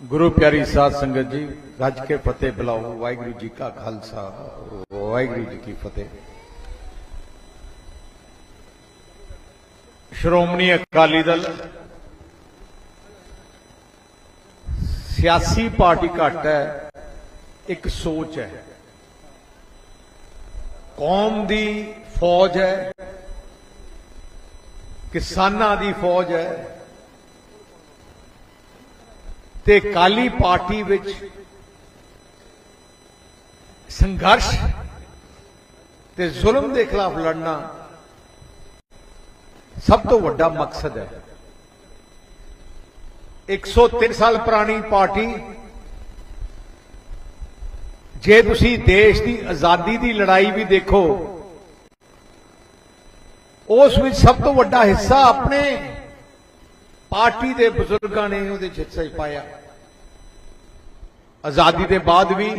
ਗੁਰੂ ਪਿਆਰੀ ਸਾਧ ਸੰਗਤ ਜੀ ਗੱਜ ਕੇ ਫਤਿਹ ਬੁਲਾਓ, ਵਾਹਿਗੁਰੂ ਜੀ ਕਾ ਖਾਲਸਾ, ਵਾਹਿਗੁਰੂ ਜੀ ਕੀ ਫਤਿਹ। ਸ਼੍ਰੋਮਣੀ ਅਕਾਲੀ ਦਲ ਸਿਆਸੀ ਪਾਰਟੀ ਘੱਟ ਹੈ, ਇੱਕ ਸੋਚ ਹੈ। ਕੌਮ ਦੀ ਫੌਜ ਹੈ, ਕਿਸਾਨਾਂ ਦੀ ਫੌਜ ਹੈ ਤੇ ਕਾਲੀ ਪਾਰਟੀ ਵਿੱਚ ਸੰਘਰਸ਼ ਤੇ ਜ਼ੁਲਮ ਦੇ ਖਿਲਾਫ ਲੜਨਾ ਸਭ ਤੋਂ ਵੱਡਾ ਮਕਸਦ ਹੈ। 103 ਸਾਲ ਪੁਰਾਣੀ ਪਾਰਟੀ, ਜੇ ਤੁਸੀਂ ਦੇਸ਼ ਦੀ ਆਜ਼ਾਦੀ ਦੀ ਲੜਾਈ ਵੀ ਦੇਖੋ, ਉਸ ਵਿੱਚ ਸਭ ਤੋਂ ਵੱਡਾ ਹਿੱਸਾ ਆਪਣੇ ਪਾਰਟੀ ਦੇ ਬਜ਼ੁਰਗਾਂ ਨੇ ਉਹਦੇ ਚ ਹਿੱਸਾ ਪਾਇਆ। ਆਜ਼ਾਦੀ ਦੇ ਬਾਅਦ ਵੀ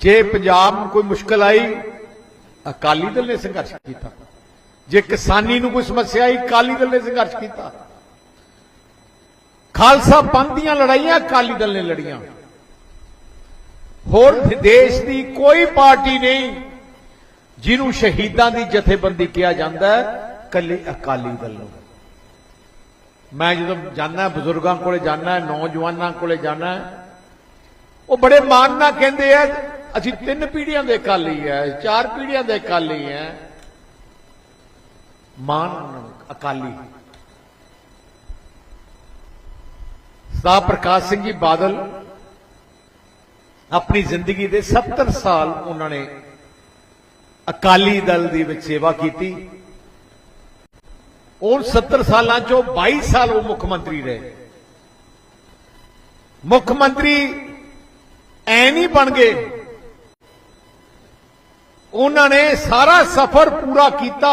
ਜੇ ਪੰਜਾਬ ਨੂੰ ਕੋਈ ਮੁਸ਼ਕਲ ਆਈ, ਅਕਾਲੀ ਦਲ ਨੇ ਸੰਘਰਸ਼ ਕੀਤਾ। ਜੇ ਕਿਸਾਨੀ ਨੂੰ ਕੋਈ ਸਮੱਸਿਆ ਆਈ, ਅਕਾਲੀ ਦਲ ਨੇ ਸੰਘਰਸ਼ ਕੀਤਾ। ਖਾਲਸਾ ਪੰਥ ਦੀਆਂ ਲੜਾਈਆਂ ਅਕਾਲੀ ਦਲ ਨੇ ਲੜੀਆਂ। ਹੋਰ ਦੇਸ਼ ਦੀ ਕੋਈ ਪਾਰਟੀ ਨਹੀਂ, ਜਿਹਨੂੰ ਸ਼ਹੀਦਾਂ ਦੀ ਜਥੇਬੰਦੀ ਕਿਹਾ ਜਾਂਦਾ ਹੈ, ਕੱਲੇ ਅਕਾਲੀ ਦਲ ਨੂੰ। ਮੈਂ ਜਦੋਂ ਜਾਣਾ ਬਜ਼ੁਰਗਾਂ ਕੋਲੇ ਜਾਣਾ ਨੌਜਵਾਨਾਂ ਕੋਲੇ ਜਾਣਾ ਉਹ ਬੜੇ ਮਾਣ ਨਾਲ ਕਹਿੰਦੇ ਆ, ਅਸੀਂ ਤਿੰਨ ਪੀੜ੍ਹੀਆਂ ਦੇ ਅਕਾਲੀ ਐ ਚਾਰ ਪੀੜ੍ਹੀਆਂ ਦੇ ਅਕਾਲੀ ਐ ਮਾਨ ਅਕਾਲੀ। ਸਰਦਾਰ ਪ੍ਰਕਾਸ਼ ਸਿੰਘ ਜੀ ਬਾਦਲ ਆਪਣੀ ਜ਼ਿੰਦਗੀ ਦੇ 70 ਸਾਲ ਉਹਨਾਂ ਨੇ ਅਕਾਲੀ ਦਲ ਦੀ ਵਿੱਚ ਸੇਵਾ ਕੀਤੀ। ਉਹ 70 ਸਾਲਾਂ ਚੋਂ 22 ਸਾਲ ਉਹ ਮੁੱਖ ਮੰਤਰੀ ਰਹੇ। ਮੁੱਖ ਮੰਤਰੀ ਐ ਨਹੀਂ ਬਣ ਗਏ। ਉਹਨਾਂ ਨੇ ਸਾਰਾ ਸਫ਼ਰ ਪੂਰਾ ਕੀਤਾ।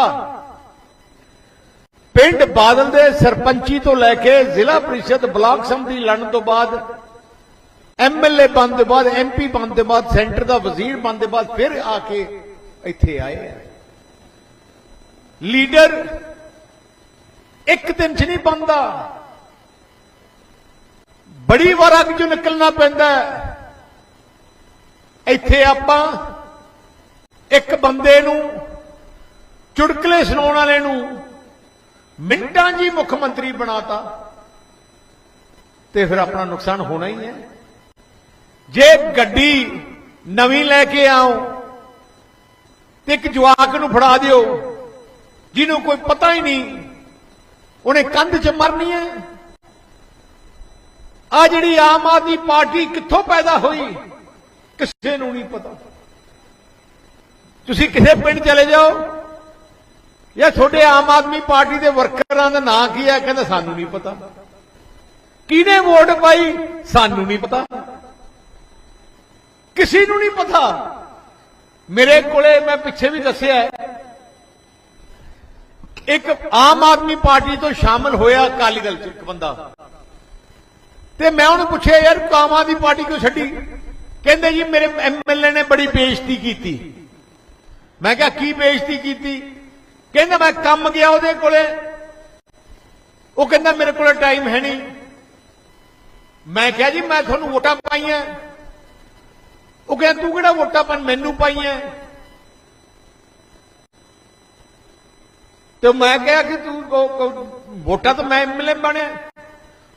ਪਿੰਡ ਬਾਦਲ ਦੇ ਸਰਪੰਚੀ ਤੋਂ ਲੈ ਕੇ ਜ਼ਿਲ੍ਹਾ ਪ੍ਰੀਸ਼ਦ ਬਲਾਕ ਸੰਮਤੀ ਲੜਨ ਤੋਂ ਬਾਅਦ ਐਮਐਲਏ ਬਣਨ ਤੋਂ ਬਾਅਦ ਐਮਪੀ ਬਣਨ ਤੋਂ ਬਾਅਦ, ਸੈਂਟਰ ਦਾ ਵਜ਼ੀਰ ਬਣਨ ਦੇ ਬਾਅਦ ਫਿਰ ਆ ਕੇ ਇੱਥੇ ਆਏ ਲੀਡਰ ਇੱਕ ਦਿਨ ਚ ਨਹੀਂ ਬਣਦਾ ਬੜੀ ਵਾਰ ਅੱਗ ਚੋਂ ਨਿਕਲਣਾ ਪੈਂਦਾ ਇੱਥੇ ਆਪਾਂ ਇੱਕ ਬੰਦੇ ਨੂੰ, ਚੁਟਕਲੇ ਸੁਣਾਉਣ ਵਾਲੇ ਨੂੰ ਮਿੰਟਾਂ ਜੀ ਮੁੱਖ ਮੰਤਰੀ ਬਣਾਤਾ, ਤੇ ਫਿਰ ਆਪਣਾ ਨੁਕਸਾਨ ਹੋਣਾ ਹੀ ਹੈ। ਜੇ ਗੱਡੀ ਨਵੀਂ ਲੈ ਕੇ ਆਓ, ਤੇ ਇੱਕ ਜਵਾਕ ਨੂੰ ਫੜਾ ਦਿਓ, ਜਿਹਨੂੰ ਕੋਈ ਪਤਾ ਹੀ ਨਹੀਂ ਉਹਨੇ ਕੰਧ 'ਚ ਮਰਨੀ ਹੈ। ਆ ਜਿਹੜੀ ਆਮ ਆਦਮੀ ਪਾਰਟੀ ਕਿੱਥੋਂ ਪੈਦਾ ਹੋਈ, ਕਿਸੇ ਨੂੰ ਨਹੀਂ ਪਤਾ। ਤੁਸੀਂ ਕਿਸੇ ਪਿੰਡ ਚਲੇ ਜਾਓ, ਜਾਂ ਤੁਹਾਡੇ ਆਮ ਆਦਮੀ ਪਾਰਟੀ ਦੇ ਵਰਕਰਾਂ ਦਾ ਨਾਂ ਕੀ ਹੈ, ਕਹਿੰਦੇ ਸਾਨੂੰ ਨਹੀਂ ਪਤਾ। ਕਿਹਨੇ ਵੋਟ ਪਾਈ? ਸਾਨੂੰ ਨਹੀਂ ਪਤਾ। ਕਿਸੇ ਨੂੰ ਨਹੀਂ ਪਤਾ। ਮੇਰੇ ਕੋਲੇ ਮੈਂ ਪਿੱਛੇ ਵੀ ਦੱਸਿਆ ਇੱਕ ਆਮ ਆਦਮੀ ਪਾਰਟੀ ਤੋਂ ਸ਼ਾਮਲ ਹੋਇਆ ਅਕਾਲੀ ਦਲ ਚ ਇੱਕ ਬੰਦਾ। ਤੇ ਮੈਂ ਉਹਨੂੰ ਪੁੱਛਿਆ, ਯਾਰ ਤੂੰ ਆਮ ਆਦਮੀ ਪਾਰਟੀ ਕਿਉਂ ਛੱਡੀ? ਕਹਿੰਦੇ ਜੀ, ਮੇਰੇ ਐਮਐਲਏ ਨੇ ਬੜੀ ਬੇਇੱਜ਼ਤੀ ਕੀਤੀ। ਮੈਂ ਕਿਹਾ, ਕੀ ਬੇਇੱਜ਼ਤੀ ਕੀਤੀ? ਕਹਿੰਦਾ, ਮੈਂ ਕੰਮ ਗਿਆ ਉਹਦੇ ਕੋਲੇ। ਉਹ ਕਹਿੰਦਾ, ਮੇਰੇ ਕੋਲੇ ਟਾਈਮ ਹੈ ਨਹੀਂ। ਮੈਂ ਕਿਹਾ, ਜੀ, ਮੈਂ ਤੁਹਾਨੂੰ ਵੋਟਾਂ ਪਾਈਆਂ। ਉਹ ਕਹਿੰਦਾ, ਤੂੰ ਕਿਹੜਾ ਵੋਟਾਂ ਪਾ ਮੈਨੂੰ ਪਾਈਆਂ? ਤੇ ਮੈਂ ਕਿਹਾ ਕਿ ਤੂੰ ਵੋਟਾਂ ਤਾਂ ਮੈਂ ਐਮਐਲਏ ਬਣਿਆ।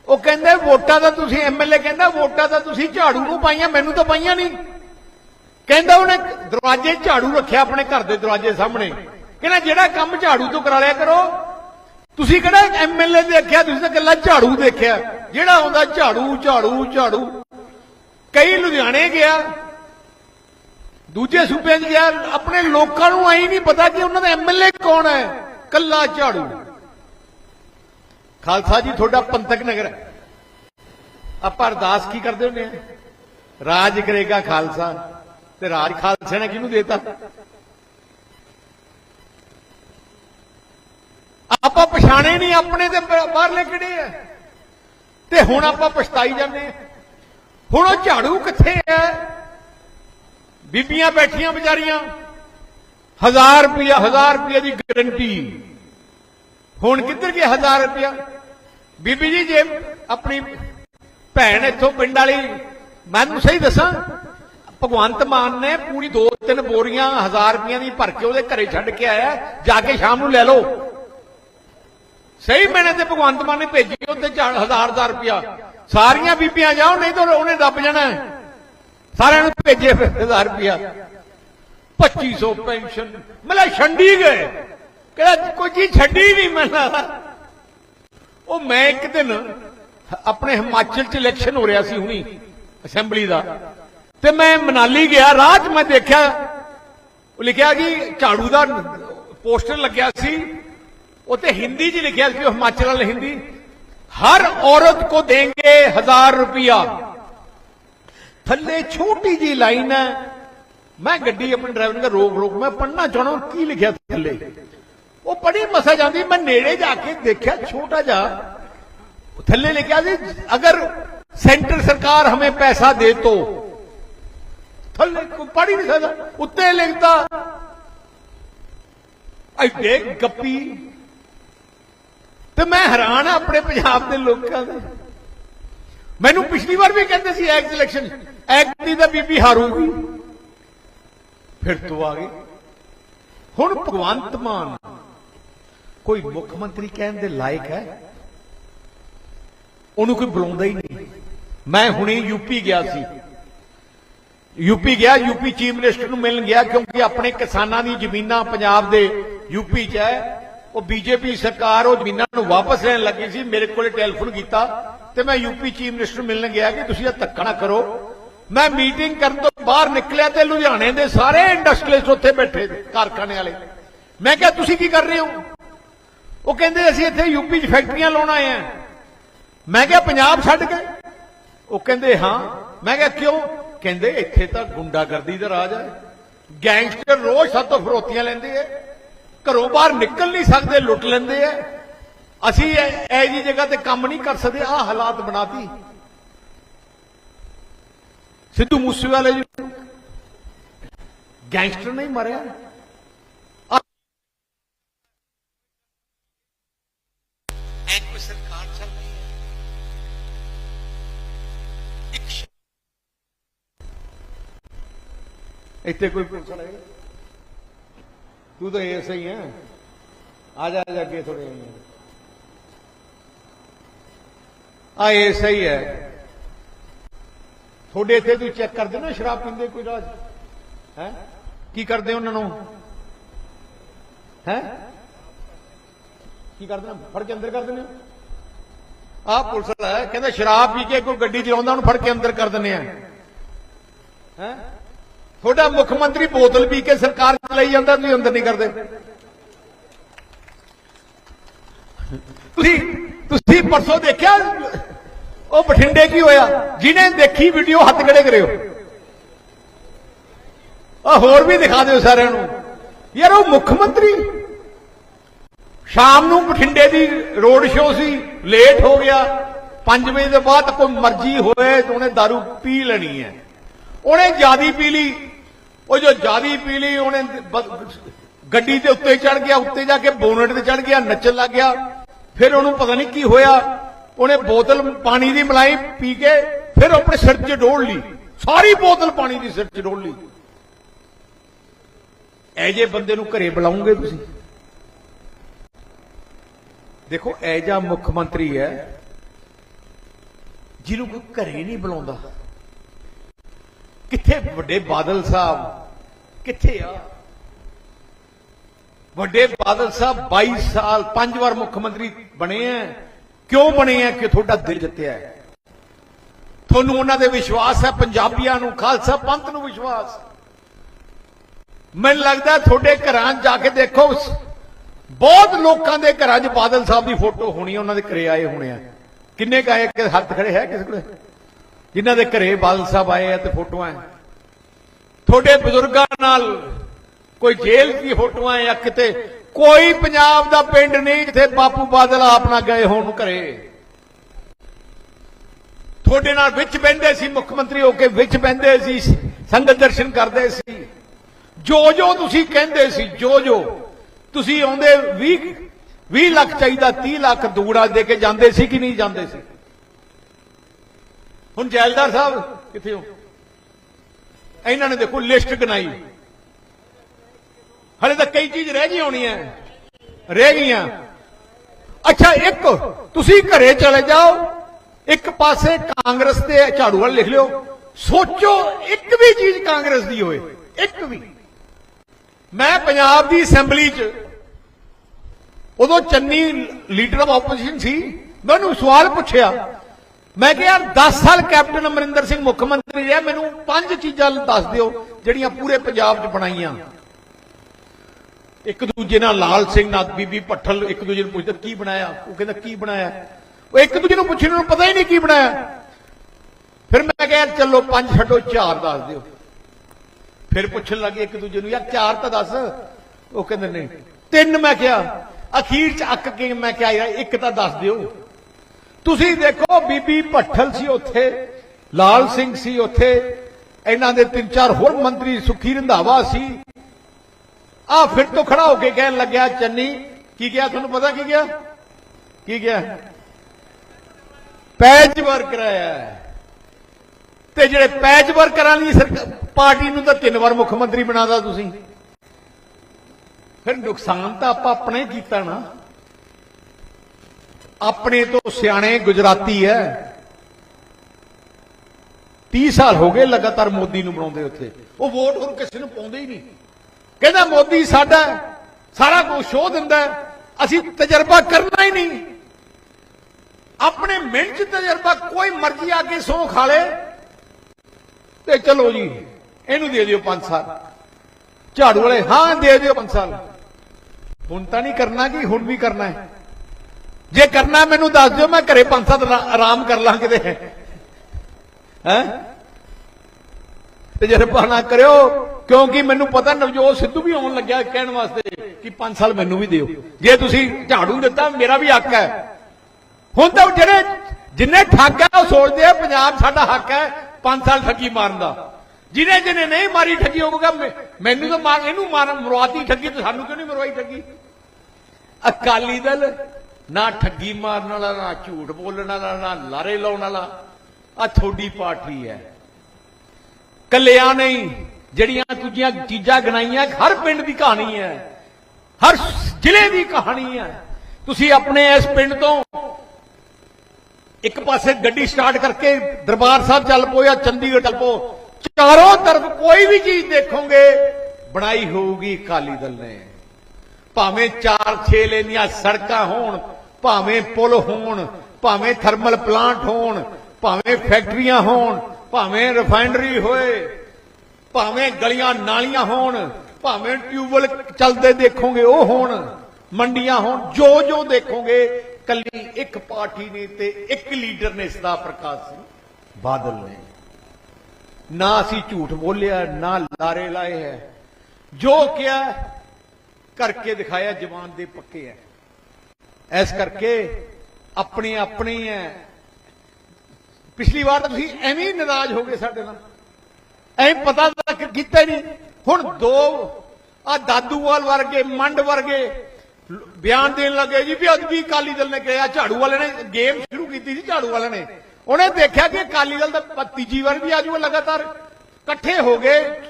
ਉਹ ਕਹਿੰਦੇ, ਵੋਟਾਂ ਤਾਂ ਤੁਸੀਂ ਐਮਐਲਏ ਕਹਿੰਦਾ, ਵੋਟਾਂ ਤਾਂ ਤੁਸੀਂ ਝਾੜੂ ਨੂੰ ਪਾਈਆਂ, ਮੈਨੂੰ ਤਾਂ ਪਾਈਆਂ ਨਹੀਂ। ਕਹਿੰਦਾ ਉਹਨੇ ਦਰਵਾਜ਼ੇ ਝਾੜੂ ਰੱਖਿਆ ਆਪਣੇ ਘਰ ਦੇ ਦਰਵਾਜ਼ੇ ਸਾਹਮਣੇ। ਕਹਿੰਦਾ, ਜਿਹੜਾ ਕੰਮ ਝਾੜੂ ਤੋਂ ਕਰਾ ਲਿਆ ਕਰੋ। ਤੁਸੀਂ ਕਿਹੜਾ ਐਮਐਲਏ ਦੇਖਿਆ, ਤੁਸੀਂ ਤਾਂ ਗੱਲਾਂ ਝਾੜੂ ਦੇਖਿਆ। ਜਿਹੜਾ ਆਉਂਦਾ, ਝਾੜੂ ਝਾੜੂ ਝਾੜੂ। ਕਈ ਲੁਧਿਆਣੇ ਗਿਆ, ਦੂਜੇ ਸੂਬਿਆਂ 'ਚ ਗਿਆ, ਆਪਣੇ ਲੋਕਾਂ ਨੂੰ ਐਂ ਨਹੀਂ ਪਤਾ ਕਿ ਉਹਨਾਂ ਦਾ ਐਮਐਲਏ ਕੌਣ ਹੈ। ਕੱਲਾ ਝਾੜੂ। ਖਾਲਸਾ ਜੀ, ਤੁਹਾਡਾ ਪੰਥਕ ਨਗਰ ਹੈ। ਆਪਾਂ ਅਰਦਾਸ ਕੀ ਕਰਦੇ ਹੁੰਦੇ ਆ? ਰਾਜ ਕਰੇਗਾ ਖਾਲਸਾ। ਤੇ ਰਾਜ ਖਾਲਸੇ ਨੇ ਕਿਹਨੂੰ ਦੇਤਾ? ਆਪਾਂ ਪਛਾਣੇ ਨਹੀਂ, ਆਪਣੇ ਤੇ ਬਾਹਰਲੇ ਕਿਹੜੇ ਆ? ਤੇ ਹੁਣ ਆਪਾਂ ਪਛਤਾਈ ਜਾਂਦੇ ਆ। ਹੁਣ ਉਹ ਝਾੜੂ ਕਿੱਥੇ ਹੈ? ਬੀਬੀਆਂ ਬੈਠੀਆਂ ਵਿਚਾਰੀਆਂ। ਹਜ਼ਾਰ ਰੁਪਇਆ ਹਜ਼ਾਰ ਰੁਪਇਆ ਦੀ ਗਾਰੰਟੀ ਹੁਣ ਕਿੱਧਰ ਗਿਆ ਹਜ਼ਾਰ ਰੁਪਇਆ ਬੀਬੀ ਜੀ, ਜੇ ਆਪਣੀ ਭੈਣ ਇੱਥੋਂ ਪਿੰਡ ਵਾਲੀ ਮੈਨੂੰ ਸਹੀ ਦੱਸਾਂ, ਭਗਵੰਤ ਮਾਨ ਨੇ ਪੂਰੀ ਦੋ ਤਿੰਨ ਬੋਰੀਆਂ ਹਜ਼ਾਰ ਰੁਪਈਆ ਦੀ ਭਰ ਕੇ ਉਹਦੇ ਘਰੇ ਛੱਡ ਕੇ ਆਇਆ, ਜਾ ਕੇ ਸ਼ਾਮ ਨੂੰ ਲੈ ਲਓ। ਸਹੀ ਮੈਨੇ ਤੇ ਭਗਵੰਤ ਮਾਨ ਨੇ ਭੇਜੀ ਉੱਤੇ 4000 ਹਜ਼ਾਰ ਰੁਪਇਆ ਸਾਰੀਆਂ ਬੀਬੀਆਂ ਜਾਓ, ਨਹੀਂ ਤਾਂ ਉਹਨੇ ਦੱਬ ਜਾਣਾ। ਸਾਰਿਆਂ ਨੂੰ ਭੇਜੇ ਫਿਰ 1000 ਰੁਪਇਆ 2500 ਪੈਨਸ਼ਨ ਮਤਲਬ ਛੰਡੀ ਗਏ ਕਿਹੜਾ ਕੋਈ ਚੀਜ਼ ਛੱਡੀ ਨਹੀਂ ਮਤਲਬ ਉਹ ਮੈਂ ਇੱਕ ਦਿਨ ਆਪਣੇ ਹਿਮਾਚਲ ਚ ਇਲੈਕਸ਼ਨ ਹੋ ਰਿਹਾ ਸੀ ਹੁਣੀ ਅਸੈਂਬਲੀ ਦਾ ਤੇ ਮੈਂ ਮਨਾਲੀ ਗਿਆ ਰਾਹ 'ਚ ਮੈਂ ਦੇਖਿਆ ਉਹ ਲਿਖਿਆ ਜੀ ਝਾੜੂ ਦਾ ਪੋਸਟਰ ਲੱਗਿਆ ਸੀ ਉਤੇ ਹਿੰਦੀ 'ਚ ਲਿਖਿਆ ਸੀ ਉਹ ਹਿਮਾਚਲ ਵਾਲੇ ਹਿੰਦੀ ਹਰ ਔਰਤ ਕੋ ਦੇंगे ਹਜ਼ਾਰ ਰੁਪਇਆ ਥੱਲੇ ਛੋਟੀ ਜੀ ਲਾਈਨ ਹੈ ਮੈਂ ਗੱਡੀ ਆਪਣੇ ਡਰਾਈਵਰ ਨੂੰ ਰੋਕ ਰੋਕ। ਮੈਂ ਪੜਨਾ ਚਾਹਣਾ ਕੀ ਲਿਖਿਆ ਥੱਲੇ? ਉਹ ਪੜੀ ਮਸਾ ਜਾਂਦੀ, ਮੈਂ ਨੇੜੇ ਜਾ ਕੇ ਦੇਖਿਆ, ਛੋਟਾ ਜਿਹਾ ਥੱਲੇ ਲਿਖਿਆ ਸੀ, ਅਗਰ ਸੈਂਟਰ ਸਰਕਾਰ ਹमें ਪੈਸਾ ਦੇ ਤੋ। ਥੱਲੇ ਕੋਈ ਪੜੀ ਨਹੀਂ ਸਕਦਾ, ਉੱਤੇ ਲਿਖਦਾ ਐਡੇ ਗੱਪੀ। ਤੇ ਮੈਂ ਹੈਰਾਨ ਆ ਆਪਣੇ ਪੰਜਾਬ ਦੇ ਲੋਕਾਂ ਦੇ। ਮੈਨੂੰ ਪਿਛਲੀ ਵਾਰ ਵੀ ਕਹਿੰਦੇ ਸੀ ਐਕਟ ਇਲੈਕਸ਼ਨ ਐਕਟ ਦੀ ਤਾਂ ਬੀਬੀ ਹਾਰੂਗੀ। ਫਿਰ ਤੂੰ ਆ ਗਈ। ਹੁਣ ਭਗਵੰਤ ਮਾਨ, ਕੋਈ ਮੁੱਖ ਮੰਤਰੀ ਕਹਿਣ ਦੇ ਲਾਇਕ ਹੈ? ਉਹਨੂੰ ਕੋਈ ਬੁਲਾਉਂਦਾ ਹੀ ਨਹੀਂ। ਮੈਂ ਹੁਣੇ ਯੂਪੀ ਗਿਆ ਸੀ। ਯੂਪੀ ਗਿਆ, ਯੂਪੀ ਚੀਫ ਮਿਨਿਸਟਰ ਨੂੰ ਮਿਲਣ ਗਿਆ ਕਿਉਂਕਿ ਆਪਣੇ ਕਿਸਾਨਾਂ ਦੀ ਜ਼ਮੀਨਾਂ ਪੰਜਾਬ ਦੇ ਯੂਪੀ 'ਚ ਹੈ। ਉਹ ਬੀਜੇਪੀ ਸਰਕਾਰ ਉਹ ਜ਼ਮੀਨਾਂ ਨੂੰ ਵਾਪਸ ਲੈਣ ਲੱਗੀ ਸੀ। ਮੇਰੇ ਕੋਲੇ ਟੈਲੀਫੋਨ ਕੀਤਾ ਤੇ ਮੈਂ ਯੂਪੀ ਚੀਫ ਮਿਨਿਸਟਰ ਨੂੰ ਮਿਲਣ ਗਿਆ ਕਿ ਤੁਸੀਂ ਇਹ ਧੱਕਾ ਨਾ ਕਰੋ। ਮੈਂ ਮੀਟਿੰਗ ਕਰਨ ਤੋਂ ਬਾਹਰ ਨਿਕਲਿਆ ਤੇ ਲੁਧਿਆਣੇ ਦੇ ਸਾਰੇ ਇੰਡਸਟਰੀਅਲਿਸਟ ਉੱਥੇ ਬੈਠੇ ਕਾਰਖਾਨੇ ਵਾਲੇ। ਮੈਂ ਕਿਹਾ, ਤੁਸੀਂ ਕੀ ਕਰ ਰਹੇ ਹੋ? ਉਹ ਕਹਿੰਦੇ, ਅਸੀਂ ਇੱਥੇ ਯੂਪੀ 'ਚ ਫੈਕਟਰੀਆਂ ਲਾਉਣ ਆਏ ਆ ਮੈਂ ਕਿਹਾ, ਪੰਜਾਬ ਛੱਡ ਕੇ? ਉਹ ਕਹਿੰਦੇ, ਹਾਂ। ਮੈਂ ਕਿਹਾ, ਕਿਉਂ? ਕਹਿੰਦੇ, ਇੱਥੇ ਤਾਂ ਗੁੰਡਾਗਰਦੀ ਦਾ ਰਾਜ ਹੈ ਗੈਂਗਸਟਰ ਰੋਜ਼ ਸਾਤੋਂ ਫਰੋਤੀਆਂ ਲੈਂਦੇ ਐ ਘਰੋਂ ਬਾਹਰ ਨਿਕਲ ਨਹੀਂ ਸਕਦੇ, ਲੁੱਟ ਲੈਂਦੇ ਐ ਅਸੀਂ ਐ ਜੀ ਜਗ੍ਹਾ ਤੇ ਕੰਮ ਨਹੀਂ ਕਰ ਸਕਦੇ, ਆਹ ਹਾਲਾਤ ਬਣਾਤੀ। ਸਿੱਧੂ ਮੂਸੇਵਾਲੇ ਜੀ ਗੈਂਗਸਟਰ ਨਹੀਂ ਮਰਿਆ ਐ ਕੋਈ ਸਰਕਾਰ ਚੱਲ ਰਹੀ ਹੈ ਇੱਕ ਸ਼- ਇੱਥੇ ਕੋਈ ਪੁਲਿਸ ਵਾਲਾ ਹੈਗਾ? ਤੂੰ ਤਾਂ ਐਸਾ ਹੀ ਹੈ ਆ ਜਾ ਆ ਜਾ ਅੱਗੇ ਥੋੜੇ ਆ ਐਸਾ ਹੀ ਹੈ ਤੁਹਾਡੇ ਇੱਥੇ ਤੁਸੀਂ ਚੈੱਕ ਕਰਦੇ ਨਾ, ਸ਼ਰਾਬ ਪੀਂਦੇ ਕੋਈ ਰਾਜ? ਹੈ? ਕੀ ਕਰਦੇ ਉਹਨਾਂ ਨੂੰ? ਹੈ? ਕੀ ਕਰਦੇ ਨੇ? ਫੜ ਕੇ ਅੰਦਰ ਕਰ ਦਿੰਦੇ ਆ ਪੁਲਿਸ ਵਾਲਾ ਕਹਿੰਦਾ ਸ਼ਰਾਬ ਪੀ ਕੇ ਕੋਈ ਗੱਡੀ ਚਲਾਉਂਦਾ ਉਹਨੂੰ ਫੜ ਕੇ ਅੰਦਰ ਕਰ ਦਿੰਦੇ ਆ। ਹੈ? ਤੁਹਾਡਾ ਮੁੱਖ ਮੰਤਰੀ ਬੋਤਲ ਪੀ ਕੇ ਸਰਕਾਰ ਚਲਾਈ ਜਾਂਦਾ, ਤੁਸੀਂ ਅੰਦਰ ਨਹੀਂ ਕਰਦੇ। ਤੁਸੀਂ ਤੁਸੀਂ ਪਰਸੋਂ ਦੇਖਿਆ ਉਹ ਬਠਿੰਡੇ ਕੀ ਹੋਇਆ? ਜਿਹਨੇ ਦੇਖੀ ਵੀਡੀਓ ਹੱਥ ਖੜੇ ਕਰਿਓ। ਆ ਹੋਰ ਵੀ ਦਿਖਾ ਦਿਓ ਸਾਰਿਆਂ ਨੂੰ। ਯਾਰ ਉਹ ਮੁੱਖ ਮੰਤਰੀ? ਸ਼ਾਮ ਨੂੰ ਬਠਿੰਡੇ ਦੀ ਰੋਡ ਸ਼ੋਅ ਸੀ ਲੇਟ ਹੋ ਗਿਆ। 5 ਵਜੇ ਦੇ ਬਾਅਦ ਕੋਈ ਮਰਜ਼ੀ ਹੋਏ ਤੇ ਉਹਨੇ दारू ਪੀ ਲੈਣੀ ਹੈ। ਉਹਨੇ ਜਿਆਦੀ ਪੀ ਲਈ। ਉਹ ਜੋ ਜਿਆਦੀ ਪੀ ਲਈ, ਉਹਨੇ ਗੱਡੀ ਦੇ ਉੱਤੇ ਚੜ ਗਿਆ, ਉੱਤੇ ਜਾ ਕੇ ਬੋਨਟ ਤੇ ਚੜ ਗਿਆ, ਨੱਚਣ ਲੱਗ ਗਿਆ। ਫਿਰ ਉਹਨੂੰ ਪਤਾ ਨਹੀਂ ਕੀ ਹੋਇਆ। ਉਹਨੇ ਬੋਤਲ ਪਾਣੀ ਦੀ ਮਲਾਈ ਪੀ ਕੇ ਫਿਰ ਆਪਣੇ ਸਿਰ 'ਚ ਡੋਲ ਲਈ। ਸਾਰੀ ਬੋਤਲ ਪਾਣੀ ਦੀ ਸਿਰ 'ਚ ਡੋਲ ਲਈ। ਐ ਜੇ ਬੰਦੇ ਨੂੰ ਘਰੇ ਬੁਲਾਉਂਗੇ ਤੁਸੀਂ? ਦੇਖੋ ਐ ਜਾ ਮੁੱਖ ਮੰਤਰੀ ਹੈ, ਜਿਹਨੂੰ ਕੋਈ ਘਰੇ ਨਹੀਂ ਬੁਲਾਉਂਦਾ। ਕਿੱਥੇ ਵੱਡੇ ਬਾਦਲ ਸਾਹਿਬ? ਕਿੱਥੇ ਆ? ਵੱਡੇ ਬਾਦਲ ਸਾਹਿਬ 22 ਸਾਲ, ਪੰਜ ਵਾਰ ਮੁੱਖ ਮੰਤਰੀ ਬਣੇ ਆ ਕਿਉਂ ਬਣੇ ਆ ਕਿ ਤੁਹਾਡਾ ਦਿਲ ਜਿੱਤਿਆ ਹੈ? ਤੁਹਾਨੂੰ ਉਹਨਾਂ ਦੇ ਵਿਸ਼ਵਾਸ ਹੈ ਪੰਜਾਬੀਆਂ ਨੂੰ ਖਾਲਸਾ ਪੰਥ ਨੂੰ ਵਿਸ਼ਵਾਸ। ਮੈਨੂੰ ਲੱਗਦਾ ਤੁਹਾਡੇ ਘਰਾਂ ਜਾ ਕੇ ਦੇਖੋ ਬਹੁਤ ਲੋਕਾਂ ਦੇ ਘਰਾਂ 'ਚ ਬਾਦਲ ਸਾਹਿਬ ਦੀ ਫੋਟੋ ਹੋਣੀ ਹੈ, ਉਹਨਾਂ ਦੇ ਘਰੇ ਆਏ ਹੋਣੇ ਆ। ਕਿੰਨੇ ਕਾਏ ਕਿ ਹੱਥ ਖੜੇ ਹੈ ਕਿਸੇ ਕੋਲੇ? ਜਿਨ੍ਹਾਂ ਦੇ ਘਰੇ ਬਾਦਲ ਸਾਹਿਬ ਆਏ ਆ ਤੇ ਫੋਟੋਆਂ ਤੁਹਾਡੇ ਬਜ਼ੁਰਗਾਂ ਨਾਲ ਕੋਈ ਜੇਲ੍ਹ ਦੀ ਫੋਟੋਆਂ ਜਾਂ ਕਿਤੇ ਕੋਈ ਪੰਜਾਬ ਦਾ ਪਿੰਡ ਨਹੀਂ ਜਿੱਥੇ ਬਾਪੂ ਬਾਦਲ ਆਪ ਨਾ ਗਏ ਹੋਣ ਘਰੇ। ਤੁਹਾਡੇ ਨਾਲ ਵਿੱਚ ਬਹਿੰਦੇ ਸੀ, ਮੁੱਖ ਮੰਤਰੀ ਹੋ ਕੇ ਵਿੱਚ ਬਹਿੰਦੇ ਸੀ, ਸੰਗਤ ਦਰਸ਼ਨ ਕਰਦੇ ਸੀ। ਜੋ ਜੋ ਤੁਸੀਂ ਕਹਿੰਦੇ ਸੀ ਜੋ ਜੋ ਤੁਸੀਂ ਆਉਂਦੇ 20 20 ਲੱਖ ਚਾਹੀਦਾ 30 ਲੱਖ ਦੂੜਾ ਦੇ ਕੇ ਜਾਂਦੇ ਸੀ ਕਿ ਨਹੀਂ ਜਾਂਦੇ ਸੀ? ਹੁਣ ਜੈਲਦਾਰ ਸਾਹਿਬ ਕਿੱਥੇ ਹੋ? ਇਹਨਾਂ ਨੇ ਦੇਖੋ ਲਿਸਟ ਗਨਾਈ ਹਲੇ ਤਾਂ ਕਈ ਚੀਜ਼ ਰਹਿ ਗਈ ਹੋਣੀ ਹੈ ਰਹਿ ਗਈਆਂ। ਅੱਛਾ, ਇੱਕ, ਤੁਸੀਂ ਘਰੇ ਚਲੇ ਜਾਓ। ਇੱਕ ਪਾਸੇ ਕਾਂਗਰਸ ਤੇ ਝਾੜੂ ਵਾਲ ਲਿਖ ਲਿਓ। ਸੋਚੋ, ਇੱਕ ਵੀ ਚੀਜ਼ ਕਾਂਗਰਸ ਦੀ ਹੋਏ ਇੱਕ ਵੀ। ਮੈਂ ਪੰਜਾਬ ਦੀ ਅਸੈਂਬਲੀ 'ਚ ਉਦੋਂ ਚੰਨੀ ਲੀਡਰ ਆਫ ਆਪੋਜੀਸ਼ਨ ਸੀ, ਮੈਂ ਉਹਨੂੰ ਸਵਾਲ ਪੁੱਛਿਆ। ਮੈਂ ਕਿਹਾ, ਯਾਰ 10 ਸਾਲ ਕੈਪਟਨ ਅਮਰਿੰਦਰ ਸਿੰਘ ਮੁੱਖ ਮੰਤਰੀ ਰਿਹਾ, ਮੈਨੂੰ ਪੰਜ ਚੀਜ਼ਾਂ ਦੱਸ ਦਿਓ, ਜਿਹੜੀਆਂ ਪੂਰੇ ਪੰਜਾਬ 'ਚ ਬਣਾਈਆਂ। ਇੱਕ ਦੂਜੇ ਨਾਲ ਲਾਲ ਸਿੰਘ, ਨਾਲ ਬੀਬੀ ਭੱਠਲ ਇੱਕ ਦੂਜੇ ਨੂੰ ਪੁੱਛਦਾ, ਕੀ ਬਣਾਇਆ? ਉਹ ਕਹਿੰਦਾ, ਕੀ ਬਣਾਇਆ? ਉਹ ਇੱਕ ਦੂਜੇ ਨੂੰ ਪੁੱਛਣ ਨੂੰ ਪਤਾ ਹੀ ਨਹੀਂ ਕੀ ਬਣਾਇਆ। ਫਿਰ ਮੈਂ ਕਿਹਾ ਚਲੋ, ਪੰਜ ਛੱਡੋ, ਚਾਰ ਦੱਸ ਦਿਓ। ਫਿਰ ਪੁੱਛਣ ਲੱਗੇ ਇੱਕ ਦੂਜੇ ਨੂੰ, ਯਾਰ ਚਾਰ ਤਾਂ ਦੱਸ। ਉਹ ਕਹਿੰਦੇ, ਨਹੀਂ। ਤਿੰਨ ਮੈਂ ਕਿਹਾ, ਅਖੀਰ ਚ ਅੱਕ ਕੇ ਮੈਂ ਕਿਹਾ, ਯਾਰ ਇੱਕ ਤਾਂ ਦੱਸ ਦਿਓ। ਤੁਸੀਂ ਦੇਖੋ, ਬੀਬੀ ਭੱਠਲ ਸੀ ਉੱਥੇ, ਲਾਲ ਸਿੰਘ ਸੀ ਉੱਥੇ, ਇਹਨਾਂ ਦੇ ਤਿੰਨ ਚਾਰ ਹੋਰ ਮੰਤਰੀ ਸੁਖੀ ਰੰਧਾਵਾ ਸੀ। ਆ ਫਿਰ ਤੋਂ ਖੜਾ ਹੋ ਕੇ ਕਹਿਣ ਲੱਗਿਆ, ਚੰਨੀ, ਕੀ ਕਿਹਾ ਤੁਹਾਨੂੰ ਪਤਾ ਕੀ ਕਿਹਾ ਕੀ ਕਿਹਾ ਪੈਚ ਵਰਕ ਕਰਾਇਆ ਤੇ ਜਿਹੜੇ ਪੈਚ ਵਰਕਰਾਂ ਦੀ ਸਰਕਾਰ, ਪਾਰਟੀ ਨੂੰ ਤਾਂ ਤਿੰਨ ਵਾਰ ਮੁੱਖ ਮੰਤਰੀ ਬਣਾਦਾ ਤੁਸੀਂ। ਫਿਰ ਨੁਕਸਾਨ ਤਾਂ ਆਪਾਂ ਆਪਣਾ ਹੀ ਕੀਤਾ ਨਾ। ਆਪਣੇ ਤੋਂ ਸਿਆਣੇ ਗੁਜਰਾਤੀ ਹੈ। 30 ਸਾਲ ਹੋ ਗਏ ਲਗਾਤਾਰ ਮੋਦੀ ਨੂੰ ਬਣਾਉਂਦੇ ਉੱਥੇ। ਉਹ ਵੋਟ ਹੁਣ ਕਿਸੇ ਨੂੰ ਪਾਉਂਦੇ ਹੀ ਨਹੀਂ। ਕਹਿੰਦਾ ਮੋਦੀ ਸਾਡਾ ਸਾਰਾ ਕੁਝ ਸ਼ੋਅ ਦਿੰਦਾ ਅਸੀਂ ਤਜਰਬਾ ਕਰਨਾ ਹੀ ਨਹੀਂ। ਆਪਣੇ ਮਿੰਟ 'ਚ ਤਜਰਬਾ ਕੋਈ ਮਰਜ਼ੀ ਆ ਕੇ ਸੌ ਖਾ ਲੇ। ਤੇ ਚਲੋ ਜੀ, ਇਹਨੂੰ ਦੇ ਦਿਓ 5 ਸਾਲ। ਝਾੜੂ ਵਾਲੇ, ਹਾਂ, ਦੇ ਦਿਓ 5 ਸਾਲ। ਹੁਣ ਤਾਂ ਨਹੀਂ ਕਰਨਾ ਕਿ ਹੁਣ ਵੀ ਕਰਨਾ ਹੈ। ਜੇ ਕਰਨਾ ਮੈਨੂੰ ਦੱਸ ਦਿਓ, ਮੈਂ ਘਰੇ 5 ਸਾਲ ਆਰਾਮ ਕਰ ਲਾਂ ਕਿਤੇ। ਹੈ? ਤਜਰਬਾ ਨਾ ਕਰਿਓ। ਕਿਉਂਕਿ ਮੈਨੂੰ ਪਤਾ ਨਵਜੋਤ ਸਿੱਧੂ ਵੀ ਆਉਣ ਲੱਗਿਆ ਕਹਿਣ ਵਾਸਤੇ ਕਿ 5 ਸਾਲ ਮੈਨੂੰ ਵੀ ਦਿਓ। ਜੇ ਤੁਸੀਂ ਝਾੜੂ ਦਿੱਤਾ, ਮੇਰਾ ਵੀ ਹੱਕ ਹੈ। ਹੁਣ ਤਾਂ ਜਿਹੜੇ ਜਿੰਨੇ ਠੱਗ ਹੈ ਉਹ ਸੋਚਦੇ ਆ ਪੰਜਾਬ ਸਾਡਾ ਹੱਕ ਹੈ 5 ਸਾਲ ਠੱਗੀ ਮਾਰਨ ਦਾ। ਜਿਹਨੇ ਜਿਹਨੇ ਨਹੀਂ ਮਾਰੀ ਠੱਗੀ ਹੋਊਗਾ ਮੈਨੂੰ ਤਾਂ ਮਾਰ ਇਹਨੂੰ ਮਾਰ ਮਰਵਾਤੀ ਠੱਗੀ ਤੇ ਸਾਨੂੰ ਕਿਉਂ ਨਹੀਂ ਮਰਵਾਈ ਠੱਗੀ? ਅਕਾਲੀ ਦਲ ਨਾ ਠੱਗੀ ਮਾਰਨ ਵਾਲਾ, ਨਾ ਝੂਠ ਬੋਲਣ ਵਾਲਾ, ਨਾ ਲਾਰੇ ਲਾਉਣ ਵਾਲਾ। ਆ ਥੋੜੀ ਪਾਰਟੀ ਹੈ। ਕੱਲਿਆਂ ਨਹੀਂ ਜਿਹੜੀਆਂ ਦੂਜੀਆਂ ਚੀਜ਼ਾਂ ਗਣਾਈਆਂ, ਹਰ ਪਿੰਡ ਦੀ ਕਹਾਣੀ ਹੈ। ਹਰ ਜ਼ਿਲ੍ਹੇ ਦੀ ਕਹਾਣੀ ਹੈ। ਤੁਸੀਂ ਆਪਣੇ ਇਸ ਪਿੰਡ ਤੋਂ ਇੱਕ ਪਾਸੇ ਗੱਡੀ ਸਟਾਰਟ ਕਰਕੇ ਦਰਬਾਰ ਸਾਹਿਬ ਚੱਲ ਪੋ ਜਾਂ ਚੰਡੀਗੜ੍ਹ ਚੱਲ ਪੋ ਚਾਰੋਂ ਤਰਫ ਕੋਈ ਵੀ ਚੀਜ਼ ਦੇਖੋਗੇ, ਬਣਾਈ ਹੋਊਗੀ ਅਕਾਲੀ ਦਲ ਨੇ। ਭਾਵੇਂ 4-6 ਲੇਨੀਆਂ ਸੜਕਾਂ ਹੋਣ, ਭਾਵੇਂ ਪੁਲ ਹੋਣ, ਭਾਵੇਂ ਥਰਮਲ ਪਲਾਂਟ ਹੋਣ, ਭਾਵੇਂ ਫੈਕਟਰੀਆਂ ਹੋਣ, ਭਾਵੇਂ ਰਿਫਾਈਨਰੀ ਹੋਏ ਭਾਵੇਂ ਗਲੀਆਂ ਨਾਲੀਆਂ ਹੋਣ, ਭਾਵੇਂ ਟਿਊਬਵੈਲ ਚੱਲਦੇ ਦੇਖੋਗੇ, ਉਹ ਹੋਣ, ਮੰਡੀਆਂ ਹੋਣ ਜੋ ਜੋ ਦੇਖੋਗੇ, ਕੱਲੀ ਇੱਕ ਪਾਰਟੀ ਨੇ ਤੇ ਇੱਕ ਲੀਡਰ ਨੇ ਸਦਾ ਪ੍ਰਕਾਸ਼ ਸਿੰਘ। ਬਾਦਲ ਨੇ। ਨਾ ਅਸੀਂ ਝੂਠ ਬੋਲਿਆ, ਨਾ ਲਾਰੇ ਲਾਏ ਹੈ। ਜੋ ਕਿਹਾ, ਕਰਕੇ ਦਿਖਾਇਆ ਜਵਾਨ ਦੇ ਪੱਕੇ ਹੈ। ਐਸ ਕਰਕੇ ਆਪਣੇ ਆਪਣੇ ਹੈ। ਪਿਛਲੀ ਵਾਰ ਤਾਂ ਤੁਸੀਂ ਐਵੇਂ ਹੀ ਨਾਰਾਜ਼ ਹੋ ਗਏ ਸਾਡੇ ਨਾਲ। ਐਂ ਪਤਾ ਤੱਕ ਕੀਤਾ ਨਹੀਂ। ਹੁਣ ਦੋ ਆ ਦਾਦੂਵਾਲ ਵਰਗੇ, ਮੰਡ ਵਰਗੇ ਬਿਆਨ ਦੇਣ ਲੱਗੇ ਜੀ ਵੀ ਅੱਜ ਵੀ ਅਕਾਲੀ ਦਲ ਨੇ ਕਿਹਾ, ਝਾੜੂ ਵਾਲੇ ਨੇ ਗੇਮ ਸ਼ੁਰੂ ਕੀਤੀ ਸੀ ਝਾੜੂ ਵਾਲੇ ਨੇ। ਉਹਨੇ ਦੇਖਿਆ ਕਿ ਅਕਾਲੀ ਦਲ ਦਾ ਤੀਜੀ ਵਾਰ ਵੀ ਆਜੂਗਾ ਲਗਾਤਾਰ। ਇਕੱਠੇ ਹੋ ਗਏ।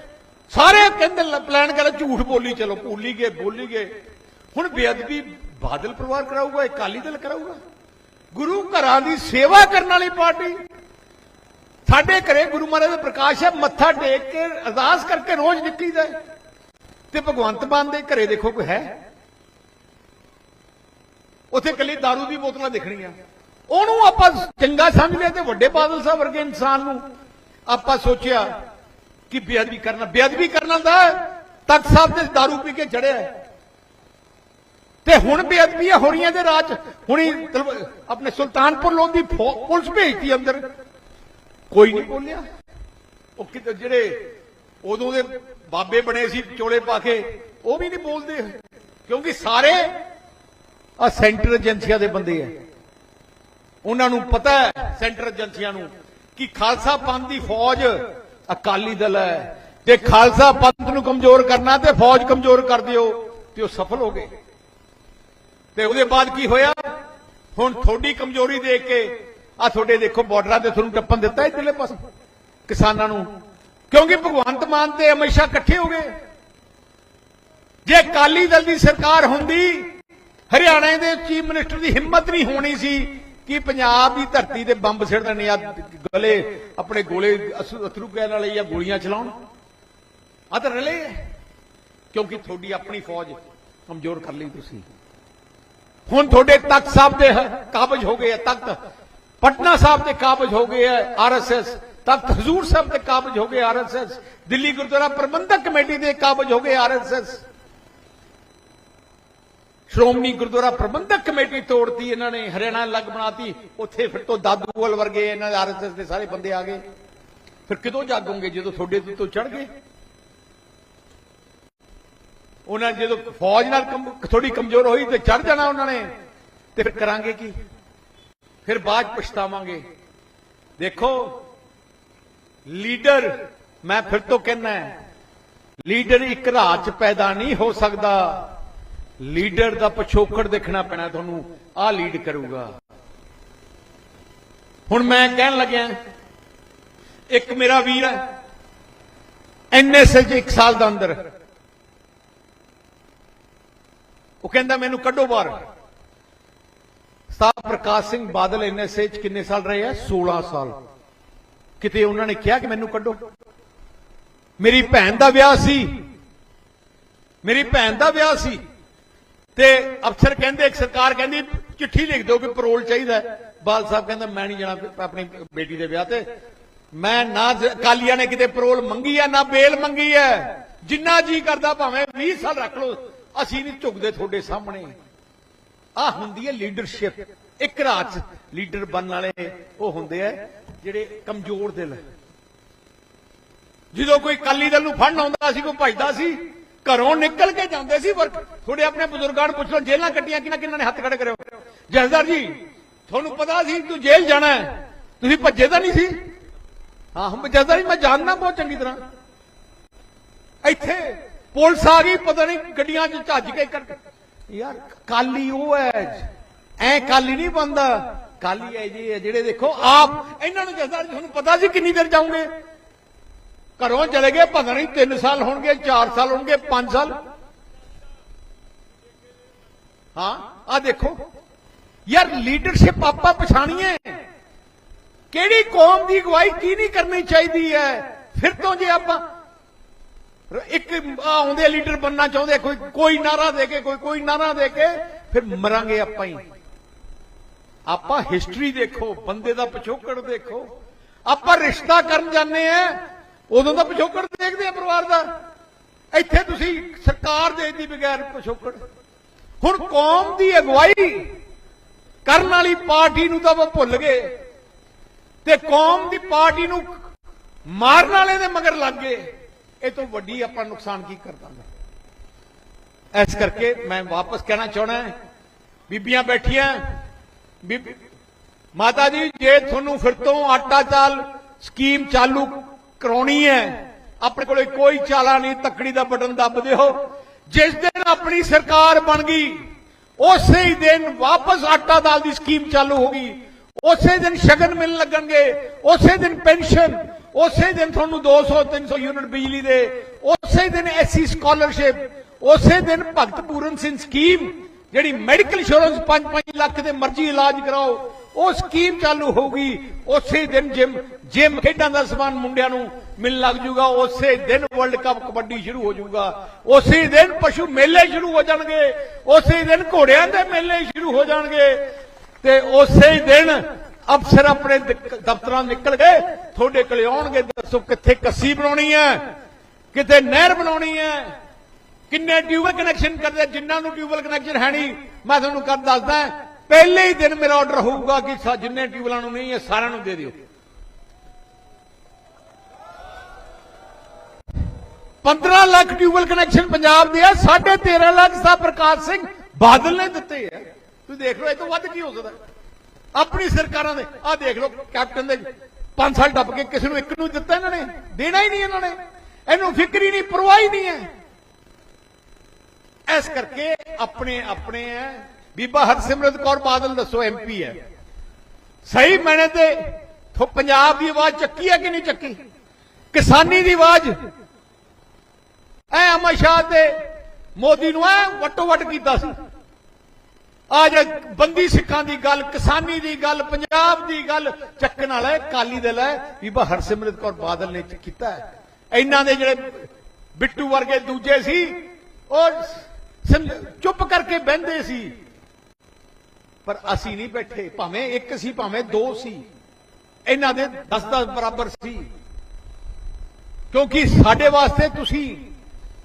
ਸਾਰੇ ਕਹਿੰਦੇ ਲ- ਪਲਾਨ ਕਰ ਝੂਠ ਬੋਲੀ ਚਲੋ, ਭੁੱਲੀ ਗਏ ਬੋਲੀ ਗਏ। ਹੁਣ ਬੇਅਦਬੀ ਬਾਦਲ ਪਰਿਵਾਰ ਕਰਾਊਗਾ, ਅਕਾਲੀ ਦਲ ਕਰਾਊਗਾ? ਗੁਰੂ ਘਰਾਂ ਦੀ ਸੇਵਾ ਕਰਨ ਵਾਲੀ ਪਾਰਟੀ ਸਾਡੇ ਘਰੇ ਗੁਰੂ ਮਹਾਰਾਜ ਦਾ ਪ੍ਰਕਾਸ਼ ਹੈ ਮੱਥਾ ਟੇਕ ਕੇ ਅਰਦਾਸ ਕਰਕੇ ਰੋਜ਼ ਨਿਕਲੀਦਾ ਹੈ। ਤੇ ਭਗਵੰਤ ਮਾਨ ਦੇ ਘਰੇ ਦੇਖੋ ਕੋਈ ਹੈ ਉੱਥੇ ਕੱਲੀ दारू ਦੀ ਬੋਤਲਾਂ ਦਿਖਣੀਆਂ ਉਹਨੂੰ ਆਪਾਂ ਚੰਗਾ ਸਮਝਦੇ ਤੇ ਵੱਡੇ ਬਾਦਲ ਸਾਹਿਬ ਵਰਗੇ ਇਨਸਾਨ ਨੂੰ ਆਪਾਂ ਸੋਚਿਆ ਕਿ ਬੇਅਦਬੀ ਕਰਨਾ ਬੇਅਦਬੀ ਕਰਨਾ ਦਾ ਤਖਤ ਸਾਹਿਬ ਤੇ दारू ਪੀ ਕੇ ਚੜਿਆ ਹੈ। ਤੇ ਹੁਣ ਬੇਅਦਬੀਆਂ ਹੋ ਰਹੀਆਂ ਦੇ ਰਾਜ ਹੁਣੀ ਤਲਵ- ਆਪਣੇ ਸੁਲਤਾਨਪੁਰ ਲੋਧੀ ਫੌ- ਪੁਲਿਸ ਭੇਜਤੀ ਅੰਦਰ ਕੋਈ ਨਹੀਂ ਬੋਲਿਆ? ਉਹ ਕਿਤੇ ਜਿਹੜੇ ਉਦੋਂ ਦੇ ਬਾਬੇ ਬਣੇ ਸੀ, ਚੋਲੇ ਪਾ ਕੇ, ਉਹ ਵੀ ਨਹੀਂ ਬੋਲਦੇ। ਕਿਉਂਕਿ ਸਾਰੇ ਆ ਸੈਂਟਰ ਏਜੰਸੀਆਂ ਦੇ ਬੰਦੇ ਆ ਉਹਨਾਂ ਨੂੰ ਪਤਾ ਹੈ ਸੈਂਟਰ ਏਜੰਸੀਆਂ ਨੂੰ, ਕਿ ਖਾਲਸਾ ਪੰਥ ਦੀ ਫੌਜ ਅਕਾਲੀ ਦਲ ਹੈ ਤੇ ਖਾਲਸਾ ਪੰਥ ਨੂੰ ਕਮਜ਼ੋਰ ਕਰਨਾ ਤੇ ਫੌਜ ਕਮਜ਼ੋਰ ਕਰ ਦਿਓ, ਤੇ ਉਹ ਸਫਲ ਹੋ ਗਏ। ਤੇ ਉਹਦੇ ਬਾਅਦ ਕੀ ਹੋਇਆ? ਹੁਣ ਥੋੜੀ ਕਮਜ਼ੋਰੀ ਦੇਖ ਕੇ ਆ ਤੁਹਾਡੇ ਦੇਖੋ ਬਾਰਡਰਾਂ ਤੇ ਤੁਹਾਨੂੰ ਟੱਪਣ ਦਿੱਤਾ ਇਧਰਲੇ ਪਾਸੇ। ਕਿਸਾਨਾਂ ਨੂੰ। ਕਿਉਂਕਿ ਭਗਵੰਤ ਮਾਨ ਤੇ ਹਮੇਸ਼ਾ ਇਕੱਠੇ ਹੋ ਗਏ। ਜੇ ਅਕਾਲੀ ਦਲ ਦੀ ਸਰਕਾਰ ਹੁੰਦੀ, ਹਰਿਆਣਾ ਦੇ ਚੀਫ ਮਿਨਿਸਟਰ ਦੀ ਹਿੰਮਤ ਨਹੀਂ ਹੋਣੀ ਸੀ ਕਿ ਪੰਜਾਬ ਦੀ ਧਰਤੀ ਤੇ ਬੰਬ ਸਿੱਟ ਦੇਣੇ ਆ ਗਲੇ ਆਪਣੇ ਗੋਲੇ ਅਥਰੂ ਕਹਿਣ ਵਾਲੇ ਜਾਂ ਗੋਲੀਆਂ ਚਲਾਉਣ। ਆ ਤਾਂ ਰਲੇ ਕਿਉਂਕਿ ਤੁਹਾਡੀ ਆਪਣੀ ਫੌਜ ਕਮਜ਼ੋਰ ਕਰ ਲਈ ਤੁਸੀਂ। ਹੁਣ ਤੁਹਾਡੇ ਤਖਤ ਸਾਹਿਬ ਦੇ ਕਾਬਜ ਹੋ ਗਏ ਆ ਤਖਤ। ਪਟਨਾ ਸਾਹਿਬ ਦੇ ਕਾਬਜ ਹੋ ਗਏ ਆ ਆਰਐਸਐਸ ਤਖਤ ਹਜ਼ੂਰ ਸਾਹਿਬ ਦੇ ਕਾਬਜ ਹੋ ਗਏ ਆਰਐਸਐਸ ਦਿੱਲੀ ਗੁਰਦੁਆਰਾ ਪ੍ਰਬੰਧਕ ਕਮੇਟੀ ਦੇ ਕਾਬਜ ਹੋ ਗਏ ਆਰਐਸਐਸ ਸ਼੍ਰੋਮਣੀ ਗੁਰਦੁਆਰਾ ਪ੍ਰਬੰਧਕ ਕਮੇਟੀ ਤੋੜਤੀ ਇਹਨਾਂ ਨੇ ਹਰਿਆਣਾ ਅਲੱਗ ਬਣਾਤੀ ਉੱਥੇ ਫਿਰ ਤੋਂ ਦਾਦੂਵਾਲ ਵਰਗੇ ਇਹਨਾਂ ਦੇ ਆਰਐਸਐਸ ਦੇ ਸਾਰੇ ਬੰਦੇ ਆ ਗਏ ਫਿਰ ਕਿਦੋਂ ਜਾਗੋਗੇ ਜਦੋਂ ਤੁਹਾਡੇ ਤੋਂ ਚੜ ਗਏ ਉਹਨਾਂ ਜਦੋਂ ਫੌਜ ਨਾਲ ਕਮ- ਥੋੜੀ ਕਮਜ਼ੋਰ ਹੋਈ ਤੇ ਚੜ ਜਾਣਾ ਉਹਨਾਂ ਨੇ ਤੇ ਫਿਰ ਕਰਾਂਗੇ ਕੀ ਫਿਰ ਬਾਅਦ 'ਚ ਪਛਤਾਵਾਂਗੇ। ਦੇਖੋ, ਲੀਡਰ, ਮੈਂ ਫਿਰ ਤੋਂ ਕਹਿਣਾ ਲੀਡਰ ਇੱਕ ਰਾਤ 'ਚ ਪੈਦਾ ਨਹੀਂ ਹੋ ਸਕਦਾ। ਲੀਡਰ ਦਾ ਪਿਛੋਕੜ ਦੇਖਣਾ ਪੈਣਾ ਤੁਹਾਨੂੰ, ਆਹ ਲੀਡ ਕਰੂਗਾ। ਹੁਣ ਮੈਂ ਕਹਿਣ ਲੱਗਿਆ, ਇੱਕ ਮੇਰਾ ਵੀਰ ਹੈ ਐਨਐਸਏ 'ਚ ਇੱਕ ਸਾਲ ਦਾ ਅੰਦਰ। ਉਹ ਕਹਿੰਦਾ, ਮੈਨੂੰ ਕੱਢੋ ਬਾਹਰ। ਤਾਂ ਪ੍ਰਕਾਸ਼ ਸਿੰਘ ਬਾਦਲ ਐਨਐਸਏ 'ਚ ਕਿੰਨੇ ਸਾਲ ਰਹੇ ਆ? 16 ਸਾਲ। ਕਿਤੇ ਉਹਨਾਂ ਨੇ ਕਿਹਾ ਕਿ ਮੈਨੂੰ ਕੱਢੋ? ਮੇਰੀ ਭੈਣ ਦਾ ਵਿਆਹ ਸੀ। ਮੇਰੀ ਭੈਣ ਦਾ ਵਿਆਹ ਸੀ। ਤੇ ਅਫਸਰ ਕਹਿੰਦੇ ਸਰਕਾਰ ਕਹਿੰਦੀ, ਚਿੱਠੀ ਲਿਖ ਦਿਓ ਕਿ ਪਰੋਲ ਚਾਹੀਦਾ ਬਾਲ ਸਾਹਿਬ ਕਹਿੰਦਾ, ਮੈਂ ਨਹੀਂ ਜਾਣਾ ਆਪਣੀ ਬੇਟੀ ਦੇ ਵਿਆਹ ਤੇ। ਮੈਂ ਨਾ ਜ- ਅਕਾਲੀਆਂ ਨੇ ਕਿਤੇ ਪਰੋਲ ਮੰਗੀ ਹੈ, ਨਾ ਬੇਲ ਮੰਗੀ ਹੈ। ਜਿੰਨਾ ਜੀ ਕਰਦਾ, ਭਾਵੇਂ 20 ਸਾਲ ਰੱਖ ਲਓ। ਅਸੀਂ ਨਹੀਂ ਝੁਕਦੇ ਤੁਹਾਡੇ ਸਾਹਮਣੇ। ਆ ਹੁੰਦੀ ਹੈ ਲੀਡਰਸ਼ਿਪ ਇੱਕ ਰਾਤ ਲੀਡਰ ਬਣਨ ਵਾਲੇ ਉਹ ਹੁੰਦੇ ਆ ਜਿਹੜੇ ਕਮਜ਼ੋਰ ਦਿਲ। ਜਦੋਂ ਕੋਈ ਕਾਲੀ ਦਲ ਨੂੰ ਫੜਨ ਆਉਂਦਾ ਸੀ, ਕੋਈ ਭਜਦਾ ਸੀ, ਘਰੋਂ ਨਿਕਲ ਕੇ ਜਾਂਦੇ ਸੀ ਪਰ ਥੋੜੇ ਆਪਣੇ ਬਜ਼ੁਰਗਾਂ ਨੂੰ ਪੁੱਛ ਲਓ ਜੇਲਾਂ ਕੱਟੀਆਂ, ਕਿਹਨਾਂ ਕਿਹਨਾਂ ਨੇ ਹੱਥ ਖੜੇ ਕਰਿਓ ਜਸਦਰ ਜੀ, ਤੁਹਾਨੂੰ ਪਤਾ ਸੀ ਤੂੰ ਜੇਲ੍ਹ ਜਾਣਾ ਤੁਸੀਂ ਭੱਜੇ ਤਾਂ ਨਹੀਂ ਸੀ? ਹਾਂ, ਹਮ ਜਸਦਰ ਜੀ, ਮੈਂ ਜਾਣਦਾ ਬਹੁਤ ਚੰਗੀ ਤਰ੍ਹਾਂ। ਇੱਥੇ ਪੁਲਿਸ ਆ ਗਈ, ਪਤਾ ਨਹੀਂ ਗੱਡੀਆਂ 'ਚ ਝੱਜ ਕੇ ਯਾਰ, ਕਾਲੀ ਉਹ ਹੈ ਐ ਕਾਲੀ ਨਹੀਂ ਬੰਦਾ। ਕਾਲੀ ਹੈ ਜੀ ਜਿਹੜੇ ਦੇਖੋ, ਆਪ ਇਹਨਾਂ ਨੂੰ ਜਸਦਰ ਤੁਹਾਨੂੰ ਪਤਾ ਸੀ ਕਿੰਨੀ ਦੇਰ ਜਾਓਗੇ? ਘਰੋਂ ਚਲੇ ਗਏ, ਪਤਾ ਨਹੀਂ 3 ਸਾਲ ਹੋਣਗੇ 4 ਸਾਲ ਹੋਣਗੇ 5 ਸਾਲ। ਹਾਂ ਆ ਦੇਖੋ। ਯਾਰ ਲੀਡਰਸ਼ਿਪ ਆਪਾਂ ਪਛਾਣੀਏ ਕਿਹੜੀ ਕੌਮ ਦੀ ਅਗਵਾਈ ਕੀ ਨਹੀਂ ਕਰਨੀ ਚਾਹੀਦੀ ਹੈ? ਫਿਰ ਤੋਂ ਜੇ ਆਪਾਂ ਇੱਕ ਆਉਂਦੇ ਲੀਡਰ ਬੰਨਣਾ ਚਾਹੁੰਦੇ ਕੋਈ ਕੋਈ ਨਾਰਾ ਦੇ ਕੇ, ਕੋਈ ਕੋਈ ਨਾਰਾ ਦੇ ਕੇ, ਫਿਰ ਮਰਾਂਗੇ ਆਪਾਂ ਹੀ। ਆਪਾਂ ਹਿਸਟਰੀ ਦੇਖੋ, ਬੰਦੇ ਦਾ ਪਿਛੋਕੜ ਦੇਖੋ। ਆਪਾਂ ਰਿਸ਼ਤਾ ਕਰਨ ਜਾਂਦੇ ਆ, ਉਦੋਂ ਦਾ ਪਿਛੋਕੜ ਦੇਖਦੇ ਆ ਪਰਿਵਾਰ ਦਾ। ਇੱਥੇ ਤੁਸੀਂ ਸਰਕਾਰ ਦੇ ਦੀ ਬਗੈਰ ਪਿਛੋਕੜ। ਹੁਣ ਕੌਮ ਦੀ ਅਗਵਾਈ ਕਰਨ ਵਾਲੀ ਪਾਰਟੀ ਨੂੰ ਤਾਂ ਉਹ ਭੁੱਲ ਗਏ। ਤੇ ਕੌਮ ਦੀ ਪਾਰਟੀ ਨੂੰ ਮਾਰਨ ਵਾਲੇ ਦੇ ਮਗਰ ਲੱਗ ਗਏ। ਇਹ ਤੋਂ ਵੱਡੀ ਆਪਾਂ ਨੁਕਸਾਨ ਕੀ ਕਰ ਦਾਂਗੇ? ਇਸ ਕਰਕੇ ਮੈਂ ਵਾਪਸ ਕਹਿਣਾ ਚਾਹਣਾ ਬੀਬੀਆਂ ਬੈਠੀਆਂ ਮਾਤਾ ਜੀ, ਜੇ ਤੁਹਾਨੂੰ ਫਿਰ ਤੋਂ ਆਟਾ ਚਾਲ ਸਕੀਮ ਚਾਲੂ ਕਰਾਉਣੀ ਹੈ, ਆਪਣੇ ਕੋਲੇ ਕੋਈ ਚਾਲਾ ਨਹੀਂ, ਤੱਕੜੀ ਦਾ ਬਟਨ ਦੱਬ ਦਿਓ। ਜਿਸ ਦਿਨ ਆਪਣੀ ਸਰਕਾਰ ਬਣ ਗਈ, ਉਸੇ ਹੀ ਦਿਨ ਵਾਪਸ ਆਟਾ ਦਾਲ ਦੀ ਸਕੀਮ ਚਾਲੂ ਹੋ ਗਈ। ਉਸੇ ਦਿਨ ਸ਼ਗਨ ਮਿਲਣ ਲੱਗਣਗੇ, ਉਸੇ ਦਿਨ ਪੈਨਸ਼ਨ ਉਸੇ ਦਿਨ ਤੁਹਾਨੂੰ 200 300 ਯੂਨਿਟ ਬਿਜਲੀ ਦੇ, ਉਸੇ ਦਿਨ ਐਸਸੀ ਸਕਾਲਰਸ਼ਿਪ ਉਸੇ ਦਿਨ ਭਗਤ ਪੂਰਨ ਸਿੰਘ ਸਕੀਮ ਜਿਹੜੀ ਮੈਡੀਕਲ ਇੰਸ਼ੋਰੈਂਸ 5-5 ਲੱਖ ਦੇ ਮਰਜ਼ੀ ਇਲਾਜ ਕਰਾਓ, ਉਹ ਸਕੀਮ ਚਾਲੂ ਹੋਊਗੀ, ਉਸੇ ਦਿਨ ਜਿਮ ਜਿਮ ਖੇਡਾਂ ਦਾ ਸਮਾਨ ਮੁੰਡਿਆਂ ਨੂੰ ਮਿਲਣ ਲੱਗ ਜੂਗਾ ਉਸੇ ਦਿਨ ਵਰਲਡ ਕੱਪ ਕਬੱਡੀ ਸ਼ੁਰੂ ਹੋ ਜਾਊਗਾ, ਉਸੇ ਦਿਨ ਪਸ਼ੂ ਮੇਲੇ ਸ਼ੁਰੂ ਹੋ ਜਾਣਗੇ, ਉਸੇ ਦਿਨ ਘੋੜਿਆਂ ਦੇ ਮੇਲੇ ਸ਼ੁਰੂ ਹੋ ਜਾਣਗੇ, ਤੇ ਉਸੇ ਦਿਨ ਅਫਸਰ ਆਪਣੇ ਦਫ਼ਤਰਾਂ ਨਿਕਲ ਗਏ, ਤੁਹਾਡੇ ਕੋਲੇ ਆਉਣਗੇ, ਦੱਸੋ ਕਿੱਥੇ ਕੱਸੀ ਬਣਾਉਣੀ ਹੈ ਕਿੱਥੇ ਨਹਿਰ ਬਣਾਉਣੀ ਹੈ, ਕਿੰਨੇ ਟਿਊਬਲ ਕਨੈਕਸ਼ਨ ਕਰਦੇ ਜਿਨ੍ਹਾਂ ਨੂੰ ਟਿਊਬਲ ਕਨੈਕਸ਼ਨ ਹੈ ਨਹੀਂ, ਮੈਂ ਤੁਹਾਨੂੰ ਕਰ ਦੱਸਦਾ, ਪਹਿਲੇ ਹੀ ਦਿਨ ਮੇਰਾ ਆਰਡਰ ਹੋਊਗਾ ਕਿ ਜਿੰਨੇ ਟਿਊਬਲਾਂ ਨੂੰ ਨਹੀਂ ਹੈ, ਸਾਰਿਆਂ ਨੂੰ ਦੇ ਦਿਓ। 15 ਲੱਖ ਟਿਊਬਲ ਕਨੈਕਸ਼ਨ ਪੰਜਾਬ ਦੇ ਆ 13.5 ਲੱਖ ਸਾਹਿਬ ਪ੍ਰਕਾਸ਼ ਸਿੰਘ ਬਾਦਲ ਨੇ ਦਿੱਤੇ ਆ। ਤੁਸੀਂ ਦੇਖ ਲਓ, ਇਹ ਤੋਂ ਵੱਧ ਕੀ ਹੋ ਸਕਦਾ? ਆਪਣੀ ਸਰਕਾਰਾਂ ਦੇ। ਆਹ ਦੇਖ ਲਓ, ਕੈਪਟਨ ਦੇ 5 ਸਾਲ ਟੱਪ ਕੇ ਕਿਸੇ ਨੂੰ ਇੱਕ ਨੂੰ ਦਿੱਤਾ ਇਹਨਾਂ ਨੇ। ਦੇਣਾ ਹੀ ਨਹੀਂ ਇਹਨਾਂ ਨੇ। ਇਹਨੂੰ ਫਿਕਰ ਹੀ ਨਹੀਂ, ਪਰਵਾਹ ਹੀ ਨਹੀਂ ਹੈ। ਇਸ ਕਰਕੇ ਆਪਣੇ ਆਪਣੇ ਹੈ। ਬੀਬਾ ਹਰਸਿਮਰਤ ਕੌਰ ਬਾਦਲ ਦੱਸੋ ਐਮਪੀ ਹੈ। ਸਹੀ ਮੈਨੇ ਤੇ ਥੋ ਪੰਜਾਬ ਦੀ ਆਵਾਜ਼ ਚੱਕੀ ਹੈ ਕਿ ਨਹੀਂ ਚੱਕੀ? ਕਿਸਾਨੀ ਦੀ ਆਵਾਜ਼। ਐ ਅਮਰ ਸ਼ਾਹ ਤੇ ਮੋਦੀ ਨੂੰ ਐ ਵਟੋ ਵਟ ਕੀਤਾ ਸੀ। ਆ ਜੇ ਬੰਦੀ ਸਿੱਖਾਂ ਦੀ ਗੱਲ, ਕਿਸਾਨੀ ਦੀ ਗੱਲ, ਪੰਜਾਬ ਦੀ ਗੱਲ, ਚੱਕਣ ਵਾਲਾ ਕਾਲੀ ਦਲ ਹੈ, ਬੀਬਾ ਹਰਸਿਮਰਤ ਕੌਰ ਬਾਦਲ ਨੇ ਕੀਤਾ ਹੈ। ਇਹਨਾਂ ਦੇ ਜਿਹੜੇ ਬਿੱਟੂ ਵਰਗੇ ਦੂਜੇ ਸੀ, ਉਹ ਚੁੱਪ ਕਰਕੇ ਬਹਿੰਦੇ ਸੀ। ਪਰ ਅਸੀਂ ਨਹੀਂ ਬੈਠੇ, ਭਾਵੇਂ ਇੱਕ ਸੀ, ਭਾਵੇਂ ਦੋ ਸੀ। ਇਹਨਾਂ ਦੇ 10-10 ਬਰਾਬਰ ਸੀ। ਕਿਉਂਕਿ ਸਾਡੇ ਵਾਸਤੇ ਤੁਸੀਂ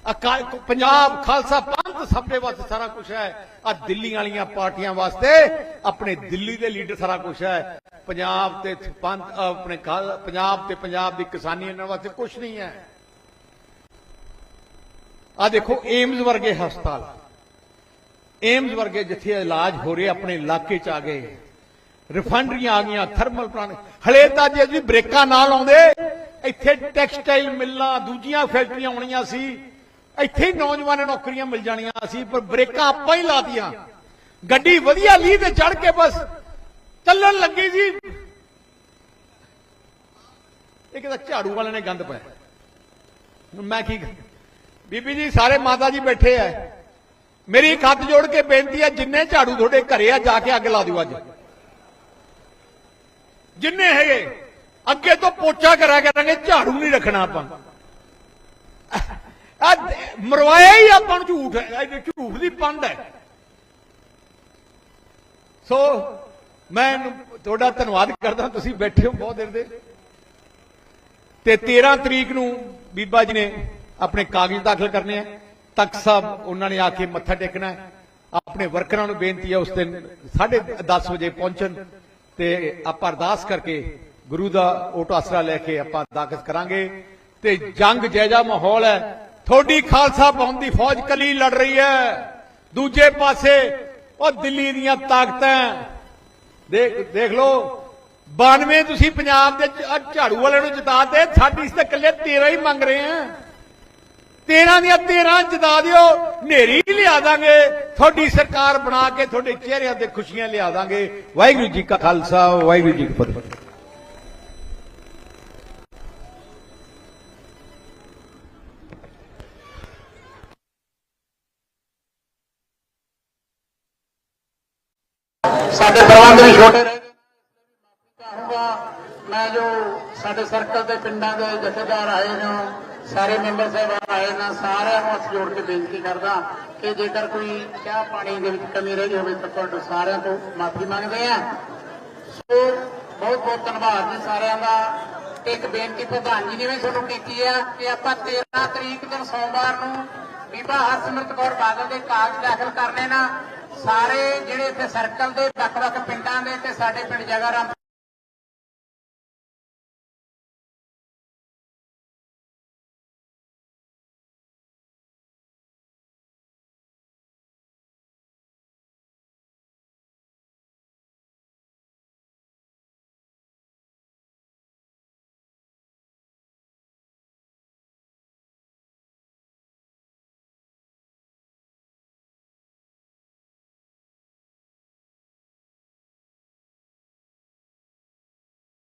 ਪੰਜਾਬ ਖਾਲਸਾ ਪੰਥ ਸਾਡੇ ਵਾਸਤੇ ਸਾਰਾ ਕੁਝ ਹੈ। ਆ ਦਿੱਲੀ ਵਾਲੀਆਂ ਪਾਰਟੀਆਂ ਵਾਸਤੇ ਆਪਣੇ ਦਿੱਲੀ ਦੇ ਲੀਡਰ ਸਾਰਾ ਕੁਝ ਹੈ। ਪੰਜਾਬ ਤੇ ਪੰਥ ਆਪਣੇ ਪੰਜਾਬ ਤੇ ਪੰਜਾਬ ਦੀ ਕਿਸਾਨੀ ਇਹਨਾਂ ਵਾਸਤੇ ਕੁਝ ਨਹੀਂ ਹੈ। ਆ ਦੇਖੋ, ਏਮਜ਼ ਵਰਗੇ ਹਸਪਤਾਲ। ਏਮਜ਼ ਵਰਗੇ ਜਿੱਥੇ ਇਲਾਜ ਹੋ ਰਿਹਾ, ਆਪਣੇ ਇਲਾਕੇ ਚ ਆ ਗਏ। ਰਿਫਾਈਨਰੀਆਂ ਆ ਗਈਆਂ, ਥਰਮਲ ਪਲਾਂਟ। ਹਲੇ ਤਾਂ ਜੇ ਅਸੀਂ ਬ੍ਰੇਕਾਂ ਨਾ ਲਾਉਂਦੇ ਇੱਥੇ ਟੈਕਸਟਾਈਲ ਮਿਲਾਂ, ਦੂਜੀਆਂ ਫੈਕਟਰੀਆਂ ਆਉਣੀਆਂ ਸੀ। ਇੱਥੇ ਹੀ ਨੌਜਵਾਨਾਂ ਨੂੰ ਨੌਕਰੀਆਂ ਮਿਲ ਜਾਣੀਆਂ ਸੀ, ਪਰ ਬ੍ਰੇਕਾਂ ਆਪਾਂ ਹੀ ਲਾਤੀਆਂ ਗੱਡੀ ਵਧੀਆ ਲੀਹ ਤੇ ਚੜ ਕੇ ਬਸ ਚੱਲਣ ਲੱਗੀ ਸੀ। ਇਹ ਕਿਹਦਾ ਝਾੜੂ ਵਾਲੇ ਨੇ ਗੰਦ ਪਾਇਆ। ਹੁਣ ਮੈਂ ਕੀ ਕਰਾਂ? ਬੀਬੀ ਜੀ, ਸਾਰੇ ਮਾਤਾ ਜੀ ਬੈਠੇ ਆ। ਮੇਰੀ ਇੱਕ ਹੱਥ ਜੋੜ ਕੇ ਬੇਨਤੀ ਹੈ ਜਿੰਨੇ ਝਾੜੂ ਤੁਹਾਡੇ ਘਰੇ ਆ, ਜਾ ਕੇ ਅੱਗ ਲਾ ਦਿਓ ਅੱਜ। ਜਿੰਨੇ ਹੈਗੇ, ਅੱਗੇ ਤੋਂ ਪੋਚਾ ਕਰਿਆ ਕਰਾਂਗੇ, ਝਾੜੂ ਨਹੀਂ ਰੱਖਣਾ ਆਪਾਂ। ਆ ਮਰਵਾਇਆ ਹੀ ਆਪਾਂ ਨੂੰ ਝੂਠ ਹੈ ਝੂਠ ਦੀ ਪੰਡ ਹੈ। ਸੋ, ਮੈਂ ਤੁਹਾਡਾ ਧੰਨਵਾਦ ਕਰਦਾ, ਤੁਸੀਂ ਬੈਠੇ ਹੋ ਬਹੁਤ ਦੇਰ ਦੇ। ਤੇ 13 ਤਰੀਕ ਨੂੰ ਬੀਬਾ ਜੀ ਨੇ ਆਪਣੇ ਕਾਗਜ਼ ਦਾਖਲ ਕਰਨੇ ਆ। ਤਖਤ ਸਾਹਿਬ, ਉਹਨਾਂ ਨੇ ਆ ਕੇ ਮੱਥਾ ਟੇਕਣਾ ਹੈ। ਆਪਣੇ ਵਰਕਰਾਂ ਨੂੰ ਬੇਨਤੀ ਹੈ ਉਸ ਦਿਨ 10:30 ਵਜੇ ਪਹੁੰਚਣ ਤੇ ਆਪਾਂ ਅਰਦਾਸ ਕਰਕੇ ਗੁਰੂ ਦਾ ਓਟ ਆਸਰਾ ਲੈ ਕੇ ਆਪਾਂ ਦਾਖਲ ਕਰਾਂਗੇ। ਤੇ ਜੰਗ, ਜੈਜਾ ਮਾਹੌਲ ਹੈ। ਤੁਹਾਡੀ ਖਾਲਸਾ ਪੰਥ ਦੀ ਫੌਜ ਕਲੀ ਲੜ ਰਹੀ ਹੈ। ਦੂਜੇ ਪਾਸੇ ਉਹ ਦਿੱਲੀ ਦੀਆਂ ਤਾਕਤਾਂ। ਦੇਖ ਦੇਖ ਲਓ 92 ਤੁਸੀਂ ਪੰਜਾਬ ਦੇ ਝਾੜੂ ਵਾਲਿਆਂ ਨੂੰ ਜਿਤਾਤੇ ਸਾਡੀ ਤਾਂ ਇਕੱਲੇ 13 ਹੀ ਮੰਗ ਰਹੇ ਆ 13 ਦੀਆਂ 13 ਜਿਤਾ ਦਿਓ ਨੇਰੀ ਲਿਆ ਦਾਂਗੇ। ਤੁਹਾਡੀ ਸਰਕਾਰ ਬਣਾ ਕੇ ਤੁਹਾਡੇ ਚਿਹਰਿਆਂ ਤੇ ਖੁਸ਼ੀਆਂ ਲਿਆ ਦਾਂਗੇ। ਵਾਹਿਗੁਰੂ ਜੀ ਕਾ ਖਾਲਸਾ, ਵਾਹਿਗੁਰੂ ਜੀ ਕੀ ਫਤਿਹ। ਪ੍ਰਬੰਧ ਵੀ ਛੋਟੇ ਰਹਿ ਗਏ। ਚਾਹੂੰਗਾ। ਮੈਂ ਜੋ ਸਾਡੇ ਸਰਕਲ ਦੇ ਪਿੰਡਾਂ ਦੇ ਜਥੇਦਾਰ ਆਏ ਨੇ ਸਾਰੇ ਮੈਂਬਰ ਸਾਹਿਬਾਨ ਆਏ ਨੇ ਸਾਰਿਆਂ ਨੂੰ ਹੱਥ ਜੋੜ ਕੇ ਬੇਨਤੀ ਕਰਦਾ ਕਿ ਜੇਕਰ ਕੋਈ ਚਾਹ ਪਾਣੀ ਦੇ ਵਿੱਚ ਕਮੀ ਰਹਿ ਗਈ ਹੋਵੇ ਤਾਂ ਤੁਹਾਡੇ ਸਾਰਿਆਂ ਤੋਂ ਮਾਫੀ ਮੰਗਦੇ ਆ ਸੋ ਬਹੁਤ ਬਹੁਤ ਧੰਨਵਾਦ ਜੀ ਸਾਰਿਆਂ ਦਾ। ਇੱਕ ਬੇਨਤੀ ਪ੍ਰਧਾਨ ਜੀ ਨੇ ਵੀ ਤੁਹਾਨੂੰ ਕੀਤੀ ਆ ਕਿ ਆਪਾਂ 13 ਤਰੀਕ ਦਿਨ ਸੋਮਵਾਰ ਨੂੰ ਬੀਬਾ ਹਰਸਿਮਰਤ ਕੌਰ ਬਾਦਲ ਦੇ ਕਾਗਜ਼ ਦਾਖਲ ਕਰਨੇ ਨਾ ਸਾਰੇ ਜਿਹੜੇ ਇੱਥੇ ਸਰਕਲ ਦੇ ਵੱਖ-ਵੱਖ ਪਿੰਡਾਂ ਦੇ ਤੇ ਸਾਡੇ ਪਿੰਡ ਜਗਾਰਾਮ